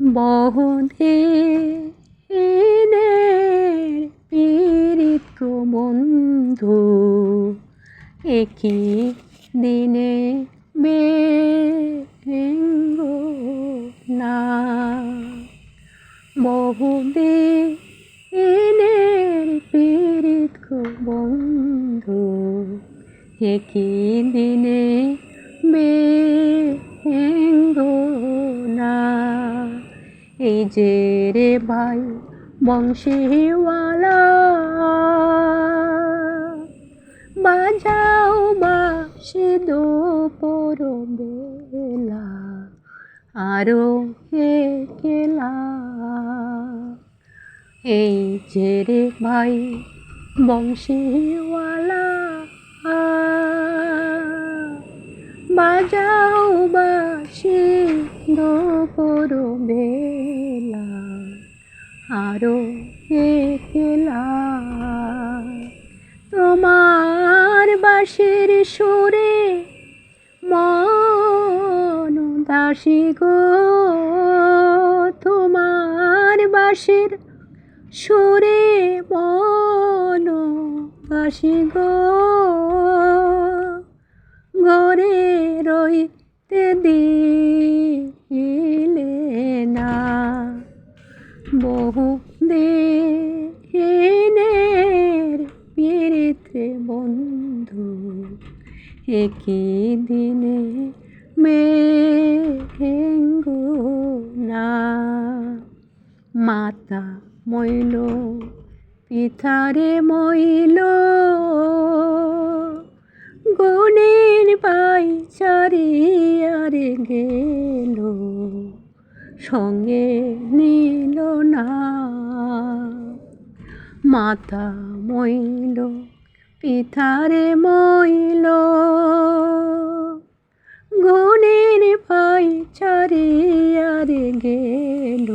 বহুদে এনের পীড়িত বন্ধু, একই দিনে বেঙ্গ না। বহুদে এনের পীড়িত বন্ধু, একই দিনে বেঙ্গ এই যে রে ভাই, বংশীওয়ালা। বাজাও বাসে দুপুর বেলা, আরও কেলা। এই যে রে ভাই, বংশীওয়ালা। বাজাও বাসি দুপুর বেলা আরও তোমার বাসির সুরে মন দাসী গো। তোমার বাসির সুরে মন দাসী গো। ঘরে রইতে দিলে দিনের পীড়িতে বন্ধু, একই দিনে মেঘেঙ্গু না। মাতা মইল, পিতারে মইল, গুণের পাই চারিয়ারে গেল। সঙ্গে নিল মাতা মইল পিতারে মইল। গুণের পাই চারিয়ারে গেল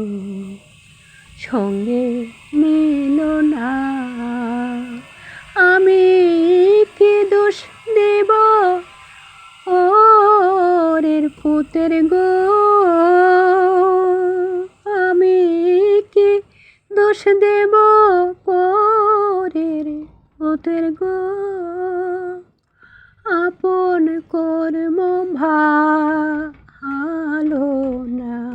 সঙ্গে নিল দেব পরের পুতের গো। আপন কর্ম ভালো না।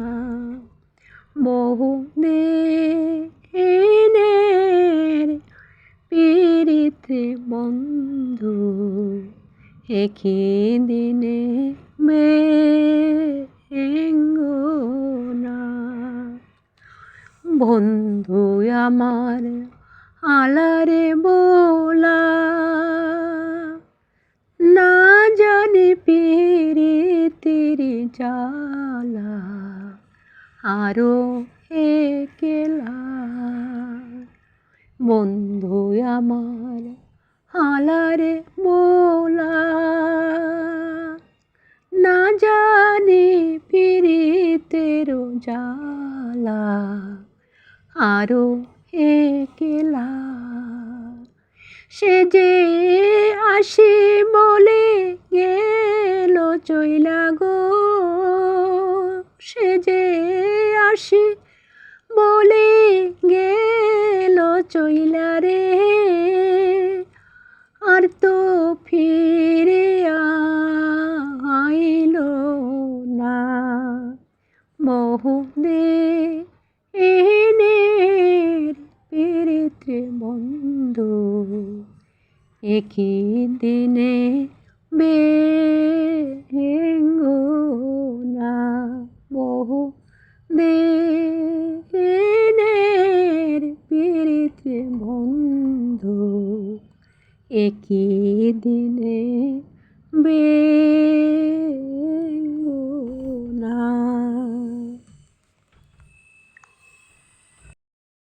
বহু দিনের পীড়িতে বন্ধু একই দিনে বেঙ্গো বন্ধু আমার আলারে বোলা, না জানি পিরে তেরে জালা আরও একেলা। বন্ধু আমার আলারে বোলা, না জানি পিরিতেরো জালা আরও একলা। সে যে আসি বলে গেল চইলা গো। সে যে আসি বলে গেল চইলা রে। আর তো ফিরে আইল না। বহু দে বন্ধু একই দিনে বেঙ্গো না বহু দিনের পীড়িতে বন্ধু একই দিনে বে